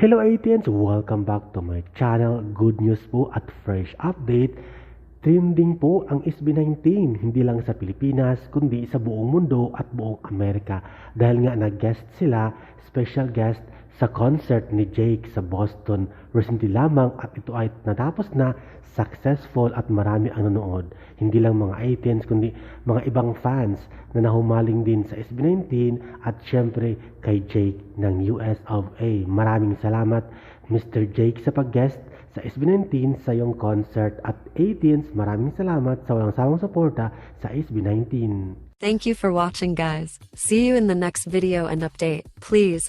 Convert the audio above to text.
Hello ATNs! Welcome back to my channel. Good news po at fresh update. Trending po ang SB19 hindi lang sa Pilipinas kundi sa buong mundo at buong Amerika dahil nga nag-guest sila, special guest sa concert ni Jake sa Boston recently lamang at ito ay natapos na successful at marami ang nanood. Hindi lang mga ATNs kundi mga ibang fans na nahumaling din sa SB19 at syempre kay Jake ng US of A. Maraming salamat Mr. Jake sa pag-guest sa SB19 sa iyong concert at ATNs maraming salamat sa walang sawang suporta sa SB19. Thank you for watching guys. See you in the next video and update. Please,